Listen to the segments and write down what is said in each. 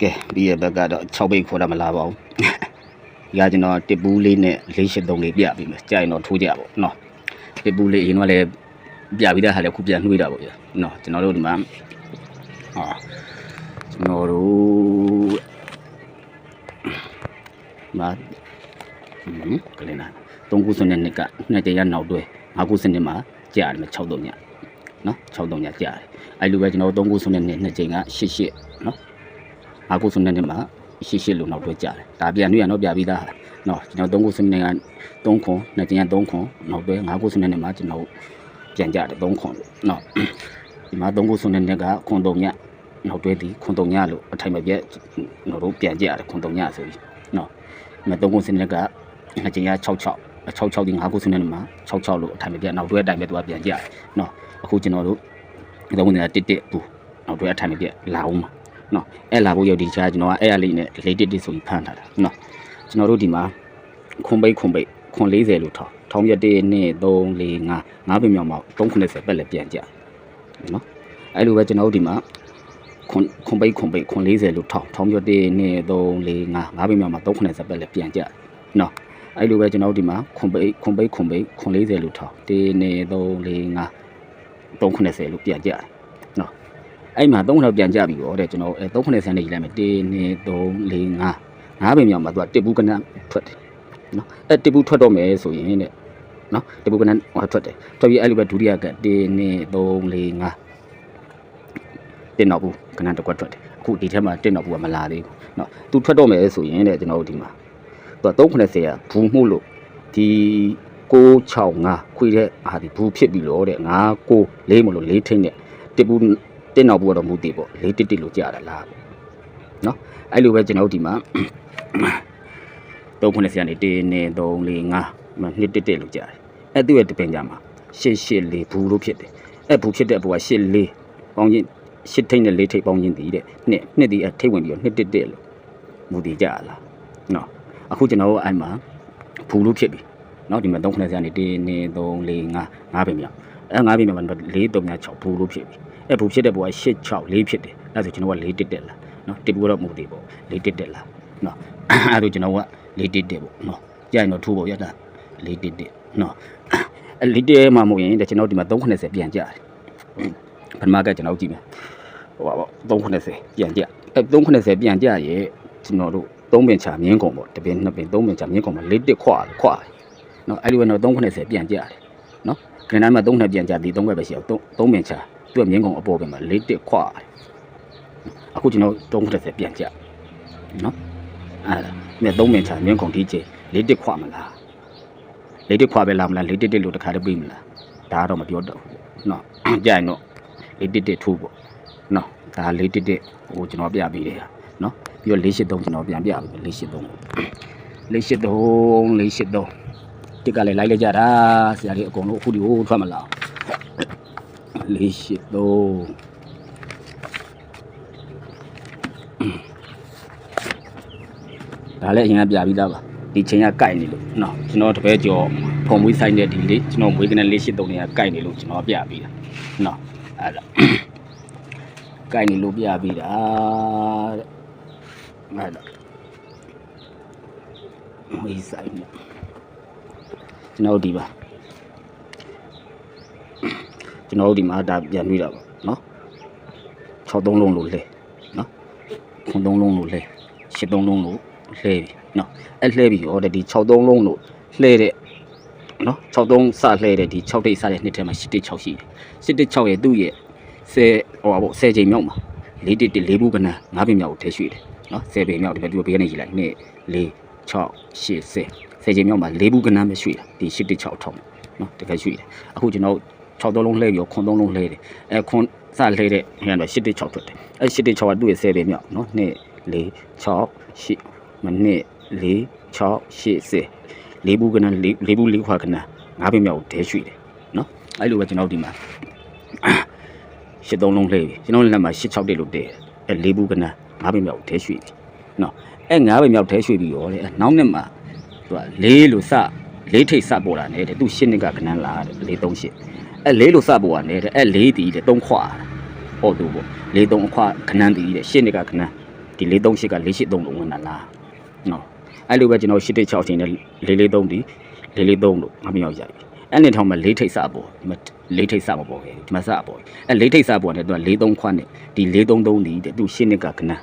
ကဲဒီရဲ့ဘက်ကတော့6ဘိတ်ခေါ်တာမလားပါဘူးဒီကကျွန်တော်တစ်ပူးလေးနဲ့483လေးပြပြီးမယ်ကြာရင်တော့ထိုးကြပေါ့နော်တစ်ပူးလေးအရင်ကလည်းပြပြီးတဲ့ဟာလည်းခုပြန်နှွေးတာပေါ့ဗျာနော်ကျွန်တော်တို့ဒီမှာဟာကျွန်တော်တို့မာဟမ်ကလေးနာ3ခုစနစ်နှစ်ကနှစ်ကြရနောက်တွဲ5ခုစနစ်မှာကြာတယ်မယ်6တော့ညနော်6တော့ညကြာတယ်အဲ့လိုပဲကျွန်တော်တို့3ခုစနစ်နှစ်နှစ်ကြိမ်က88နော် ငါးခုစုနဲ့နဲ့မှာရှိရှိလို့နောက်တွဲကြတယ်ဒါပြန်တွေ့ရတော့ပြပြီးသားနော်ကျွန်တော်သုံးခုစုနဲ့က3ခွန်နှစ်ကျင်က3ခွန်နောက်တွဲငါးခုစုနဲ့နဲ့မှာကျွန်တော်ပြန်ကြတယ်3ခွန်လို့နော်ဒီမှာ3ခုစုနဲ့နဲ့ကခွန်3ညနောက်တွဲဒီခွန်3ညလို့အထိုင်မပြတ်ကျွန်တော်တို့ပြန်ကြရတယ်ခွန်3ညဆိုပြီးနော်ဒီမှာ3ခုစုနဲ့ကနှစ်ကျင်က66 66ဒီငါးခုစုနဲ့နဲ့မှာ66လို့အထိုင်မပြတ်နောက်တွဲအတိုင်းပဲသူကပြန်ကြရတယ်နော်အခုကျွန်တော်တို့သုံးခုနဲ့တစ်တစ်ဘူးနောက်တွဲအထိုင်မပြတ်လာအောင်မှာ နော်အဲ့လာဖို့ရုပ်ဒီချာကျွန်တော်ကအဲ့အလေးနဲ့ related ဆိုပြီးဖမ်းထားတာနော်ကျွန်တော်တို့ဒီမှာခွန်ပိတ်ခွန်ပိတ်ခွန်40လို့ထောင်းထောင်းပြ1 2 3 4 5 5ပြင်မြောက်မှာ390ပက်လည်းပြန်ကြနော်အဲ့လိုပဲကျွန်တော်တို့ဒီမှာခွန်ခွန်ပိတ်ခွန်ပိတ်ခွန်40လို့ထောင်းထောင်းပြ1 2 3 4 5 5ပြင်မြောက်မှာ390ပက်လည်းပြန်ကြနော်အဲ့လိုပဲကျွန်တော်တို့ဒီမှာခွန်ပိတ်ခွန်ပိတ်ခွန်ပိတ်ခွန်40လို့ထောင်း1 2 3 4 5 390လို့ပြန်ကြတယ်နော် အဲ့မှာ3000ပြန်ကြပြီရောတဲ့ကျွန်တော်အဲ390ဆန်းနေကြီးလိုက်မယ်1 2 3 4 5 5ပင်မြောက်မှာသူကတစ်ဘူးကနန်းထွက်တယ်နော်အဲတစ်ဘူးထွက်တော့မယ်ဆိုရင်တဲ့နော်တစ်ဘူးကနန်းဟောထွက်တယ်ထွက်ပြီးအဲ့လိုပဲဒုတိယက1 2 3 4 5တင်တော့ဘူးကနန်းတစ်ခွက်ထွက်တယ်အခုဒီထဲမှာတင်တော့ဘူးကမလာသေးဘူးနော်သူထွက်တော့မယ်ဆိုရင်တဲ့ကျွန်တော်တို့ဒီမှာသူက390ကဘူးမှုလို့ဒီ665ခွေတဲ့အာဒီဘူးဖြစ်ပြီလို့တဲ့9 9လေးမလို့လေးထိမ့်တဲ့တစ်ဘူး တင်းနောက်ဘူးကတော့မူတည်ပေါ့လေးတစ်တစ်လို့ကြာတာလားနော်အဲ့လိုပဲကျွန်တော်တို့ဒီမှာ3ခုနဲ့ဆရာနေ1 2 3 4 5မနှစ်တစ်တစ်လို့ကြာတယ်အဲ့သူ့ရဲ့တပင်ကြမှာ884ဘူးလို့ဖြစ်တယ်အဲ့ဘူးဖြစ်တဲ့အပေါ်က84ပေါင်းချင်း8ထိပ်နဲ့4ထိပ်ပေါင်းချင်းတည်တဲ့နှစ်နှစ်ဒီအထိပ်ဝင်ပြီးတော့နှစ်တစ်တစ်လို့မူတည်ကြလားနော်အခုကျွန်တော်တို့အဲ့မှာဘူးလို့ဖြစ်ပြီနော်ဒီမှာ3ခုနဲ့ဆရာနေ1 2 3 4 5 5ပဲမြောက်အဲ့5ပဲမြောက်မှာ4 3 6ဘူးလို့ဖြစ်ပြီ အဲ့ဘူဖြစ်တဲ့ဘူက86 4ဖြစ်တယ်အဲ့ဒါဆိုကျွန်တော်က4တက်တက်လာနော်တစ်ဘူကတော့မဟုတ်သေးပေါ့4တက်တက်လာနော်အဲ့ဒါကျွန်တော်က4တက်တက်ပေါ့နော်ကြာရင်တော့ထိုးပေါ့ရတာ4တက်တက်နော်အဲ့4တက်မှမဟုတ်ရင်တဲ့ကျွန်တော်ဒီမှာ390ပြန်ကြတယ်ပထမကကျွန်တော်ကြည့်မယ်ဟိုပါပေါ့390ပြန်ကြအဲ့390ပြန်ကြရဲ့ကျွန်တော်တို့3ပင်ချာမြင်းကုန်ပေါ့တစ်ပင်နှစ်ပင်3ပင်ချာမြင်းကုန်မှာ4တက်ခွာခွာနော်အဲ့ဒီကတော့390ပြန်ကြတယ်နော်ခဏတိုင်းမှာ3နှစ်ပြန်ကြပြီး3ဘက်ပဲရှိအောင်3 3ပင်ချာ သူ့ရဲ့မြင်းကုံအပေါ်ကမှာလေးတက်ခွာအခုကျွန်တော်330ပြန်ကြနော်အဲ့ဒါနဲ့3မင်ချာမြင်းကုံဒီကျလေးတက်ခွာမလားလေးတက်ခွာပဲလားမလားလေးတက်တက်လို့တခါတည်းပြေးမလားဒါတော့မပြောတော့ဘူးနော်ကြရင်တော့လေးတက်တက်ထိုးပေါ့နော်ဒါလေးတက်တက်ဟိုကျွန်တော်ပြပေးတယ်နော်ပြီးတော့483ကျွန်တော်ပြန်ပြပေး483 483 483တက်ကလည်းလိုက်လိုက်ကြတာဆရာလေးအကုန်လုံးအခုဒီဟိုထွက်မလာဘူး 483ဒါလည်းအရင်ကပြပြီးသားပါဒီချိန်ကကြိုက်နေလို့เนาะကျွန်တော်တပည့်ကျော်ဖုံမွေးဆိုင်တဲ့ဒီလေးကျွန်တော်မွေးကနေ483နေကကြိုက်နေလို့ကျွန်တော်ပြပြီးတာเนาะအဲ့ဒါကြိုက်နေလို့ပြပြီးတာတဲ့အဲ့ဒါမွေးဆိုင်เนี่ยကျွန်တော်ဒီပါ ကျွန်တော်တို့ဒီမှာဒါပြန်ပြီးတာပေါ့နော်63လုံးလို့လဲနော်ခွန်3လုံးလို့လဲ83လုံးလို့လဲပြီနော်အဲ့လှဲပြီဟောတဲ့ဒီ63လုံးလို့လှဲတဲ့နော်63စလှဲတဲ့ဒီ6တိတ်စတဲ့နှစ်ထဲမှာ86ရှိတယ်86ရဲ့သူ့ရဲ့10ဟောပေါ့10ချိန်မြောက်မှာ4တိတ်4ဘူးကနန်း5ပင်မြောက်ကိုထည့်ရွှေ့တယ်နော်10ပင်မြောက်ဒီဘက်သူဘေးကနေရေးလိုက်2 4 6 8 10 10ချိန်မြောက်မှာ4ဘူးကနန်းပဲရွှေ့တာဒီ86ထောက်နော်တကယ်ရွှေ့တယ်အခုကျွန်တော် 6သုံးလုံးလှည့်ပြီးတော့ခွန်သုံးလုံးလှည့်တယ်အဲခွန်စလှည့်တဲ့ဟိုကတော့8 6ထွက်တယ်အဲ8 6ကသူ့ရဲ့10ပဲမြောက်နော်2 4 6 8မနှစ်4 6 8 10လေးဘူးကနန်းလေးလေးဘူးလေးခွာကနန်းငါးပဲမြောက်ဒဲရွှေ့တယ်နော်အဲ့လိုပဲကျွန်တော်ဒီမှာ8သုံးလုံးလှည့်ပြီကျွန်တော်လက်မှာ8 6တက်လို့တည်အဲလေးဘူးကနန်းငါးပဲမြောက်ဒဲရွှေ့ပြီနော်အဲငါးပဲမြောက်ဒဲရွှေ့ပြီးရောတဲ့နောက်နှစ်မှာသူကလေးလို့စလေးထိတ်စပေါ်တာနဲ့တဲ့သူရှင်းနှစ်ကကနန်းလာတဲ့လေး3 8 အဲလေးလို့စပေါ်ကနေတဲ့အဲလေးတီးတဲ့သုံးခွာဟောတူပေါ့လေးသုံးအခွာခဏန်းတီးတဲ့ရှင်းနေကခဏန်းဒီ438က483လို့ဝင်လာလားနော်အဲ့လိုပဲကျွန်တော်816ချိန်နဲ့443ဒီ443လို့ငါမြောက်ရပြီအဲ့နေထောင်မှာ၄ထိပ်စပေါ်ဒီမှာ၄ထိပ်စမပေါ်ခဲ့ဒီမှာစပေါ်အဲ့၄ထိပ်စပေါ်နဲ့သူက43ခွနဲ့ဒီ433ဒီတဲ့သူရှင်းနှစ်ကကနန်း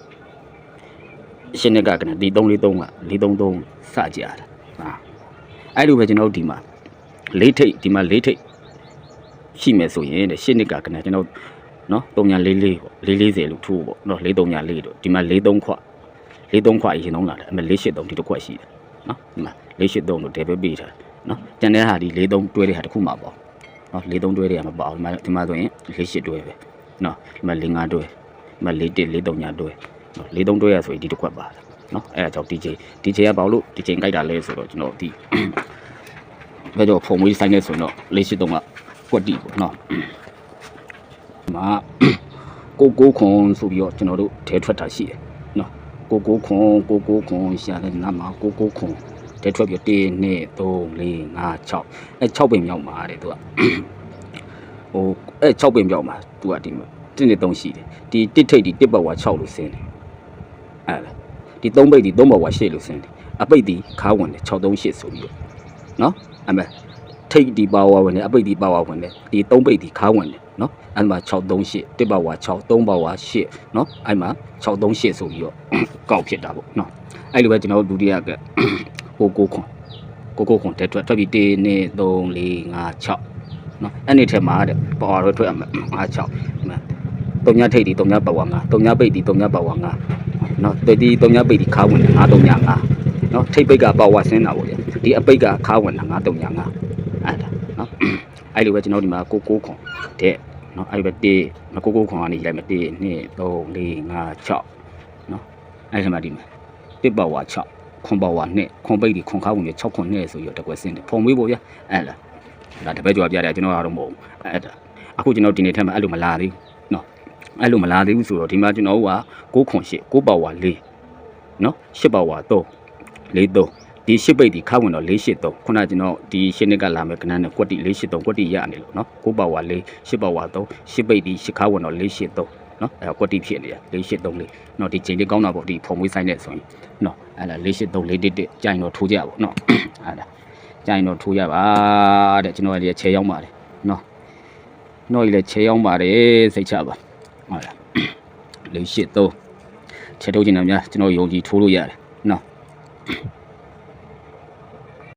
ရှင်းနှစ်ကကနန်းဒီ343က433စကြရတာဟာအဲ့လိုပဲကျွန်တော်ဒီမှာ၄ထိပ်ဒီမှာ၄ထိပ် ရှိမယ်ဆိုရင်တဲ့ရှင်းနှစ်ကကနန်းကျွန်တော်နော်344ပေါ့440လို့ထိုးပေါ့နော်434တို့ဒီမှာ43ခွ43ခွအရင်ဆုံးလာတယ်အမေ483ဒီတစ်ခွက်ရှိတယ်နော်ဒီမှာ483လို့တယ်ပဲပေးထားတယ်နော်ကျန်တဲ့ဟာဒီ43တွဲတဲ့ဟာတစ်ခုမှပေါ့နော်43တွဲတွေကမပေါ့ဒီမှာဒီမှာဆိုရင်48တွဲပဲနော်ဒီမှာ45တွဲဒီမှာ41 43ညာတွဲနော်43တွဲရဆိုရင်ဒီတစ်ခွက်ပါတယ်နော်အဲ့ဒါကြောင့် DJ DJ ကဘာလို့ဒီချိန်ကြိုက်တာလဲဆိုတော့ကျွန်တော်ဒီဘယ်တော့ဖုံမွေးဆိုင်နေဆိုရင်တော့483က ကွက်တီပေါ့နော်မှာကိုကိုခွန်ဆိုပြီးတော့ကျွန်တော်တို့ထဲထွက်တာရှိတယ်နော်ကိုကိုခွန်ကိုကိုခွန်ရှာတဲ့နာမကိုကိုခွန်ထဲထွက်ပြီး1 2 3 4 5 6အဲ6ပင်မြောက်မှာတဲ့သူကဟိုအဲ6ပင်မြောက်မှာသူကဒီမှာ1နဲ့3ရှိတယ်ဒီတစ်ထိပ်ဒီတစ်ဘဝ6လို့ဆင်းတယ်အဲလားဒီ3ပိတ်ဒီ3ဘဝ8လို့ဆင်းတယ်အပိတ်ဒီခါဝင်တယ်638ဆိုပြီးတော့နော်အမေ ထိပ်ဒီပါဝါဝင်တယ်အပိတ်ဒီပါဝါဝင်တယ်ဒီ3ပိတ်ဒီခါဝင်တယ်နော်အဲ့မှာ638တစ်ပါဝါ6 3ပါဝါ8နော်အဲ့မှာ638ဆိုပြီးတော့ကောက်ဖြစ်တာပေါ့နော်အဲ့လိုပဲကျွန်တော်တို့ဒုတိယကကိုကိုခွန်ကိုကိုခွန်တက်ထွက်ထွက်ပြီး1 2 3 4 5 6နော်အဲ့ဒီထဲမှာတဲ့ပါဝါတော့ထွက်အမှာ5 6ဒီမှာတုံညာထိပ်ဒီတုံညာပါဝါ5တုံညာပိတ်ဒီတုံညာပါဝါ5နော်တတိတုံညာပိတ်ဒီခါဝင်တယ်5တုံညာ5နော်ထိပ်ပိတ်ကပါဝါဆင်းတာပေါ့ဗျဒီအပိတ်ကခါဝင်တာ5တုံညာ5 အဲ့ဒါနော်အဲ့လိုပဲကျွန်တော်ဒီမှာကိုကိုခွန်တဲ့နော်အဲ့ဒီပဲတေးမကိုကိုခွန်ကနေလိုက်မယ်1 2 3 4 5 6နော်အဲ့ဒီမှာဒီမှာတစ်ပါဝါ6ခွန်ပါဝါ2ခွန်ပိတ်ဒီခွန်ခါဝင်6ခွန်2ဆိုပြီးတော့တကွက်စင်းတယ်ဖုံမေးပေါ့ဗျအဲ့လားဒါတပည့်ကျော်ပြတယ်ကျွန်တော်ကတော့မဟုတ်ဘူးအဲ့ဒါအခုကျွန်တော်ဒီနေ့ထက်မှအဲ့လိုမလာသေးဘူးနော်အဲ့လိုမလာသေးဘူးဆိုတော့ဒီမှာကျွန်တော်က6ခွန်8 6ပါဝါ4နော်8ပါဝါ3 4 3 ဒီရှစ်ပိတ်ဒီခါဝင်တော့483ခုနကကျွန်တော်ဒီရှစ်နှစ်ကလာမယ်ကနန်းနဲ့ကွက်တီ483ကွက်တီရနေလို့နော်6ပါဝါ4 8ပါဝါ3ရှစ်ပိတ်ဒီရှစ်ခါဝင်တော့483နော်အဲကွက်တီဖြစ်နေတာ483လေးနော်ဒီချိန်လေးကောင်းတာပေါ့ဒီဖုံမွေးဆိုင်နဲ့ဆိုရင်နော်အဲ့ဒါ483 411ကြိုင်တော့ထိုးကြပါနော်အဲ့ဒါကြိုင်တော့ထိုးရပါတဲ့ကျွန်တော်လည်းခြေရောက်ပါတယ်နော်နော်ကြီးလည်းခြေရောက်ပါတယ်စိတ်ချပါဟုတ်လား483ခြေထုတ်ချင်တယ်များကျွန်တော်ယုံကြည်ထိုးလို့ရတယ်နော်